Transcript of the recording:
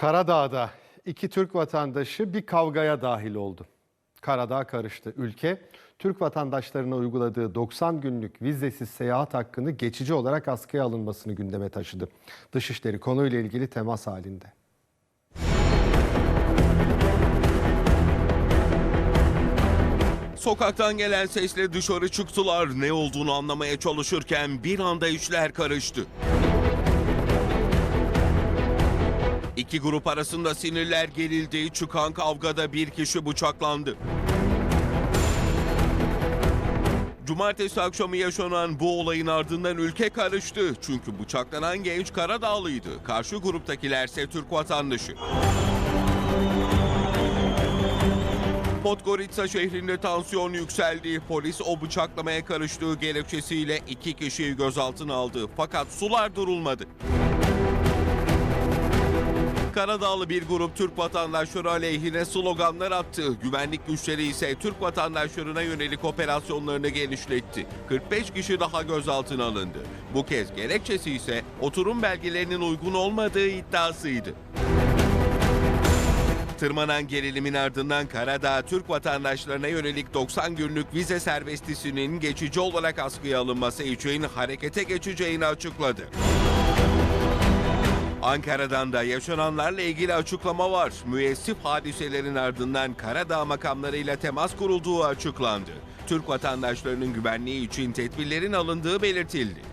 Karadağ'da iki Türk vatandaşı bir kavgaya dahil oldu. Karadağ karıştı. Ülke, Türk vatandaşlarına uyguladığı 90 günlük vizesiz seyahat hakkını geçici olarak askıya alınmasını gündeme taşıdı. Dışişleri konuyla ilgili temas halinde. Sokaktan gelen sesle dışarı çıktılar. Ne olduğunu anlamaya çalışırken bir anda işler karıştı. İki grup arasında sinirler gerildi. Çıkan kavgada bir kişi bıçaklandı. Cumartesi akşamı yaşanan bu olayın ardından ülke karıştı. Çünkü bıçaklanan genç Karadağlıydı. Karşı gruptakilerse Türk vatandaşı. Podgorica şehrinde tansiyon yükseldi. Polis o bıçaklamaya karıştığı gerekçesiyle iki kişiyi gözaltına aldı. Fakat sular durulmadı. Karadağlı bir grup Türk vatandaşları aleyhine sloganlar attı. Güvenlik güçleri ise Türk vatandaşlarına yönelik operasyonlarını genişletti. 45 kişi daha gözaltına alındı. Bu kez gerekçesi ise oturum belgelerinin uygun olmadığı iddiasıydı. Tırmanan gerilimin ardından Karadağ, Türk vatandaşlarına yönelik 90 günlük vize serbestisinin geçici olarak askıya alınması için harekete geçeceğini açıkladı. Ankara'dan da yaşananlarla ilgili açıklama var. Müessif hadiselerin ardından Karadağ makamlarıyla temas kurulduğu açıklandı. Türk vatandaşlarının güvenliği için tedbirlerin alındığı belirtildi.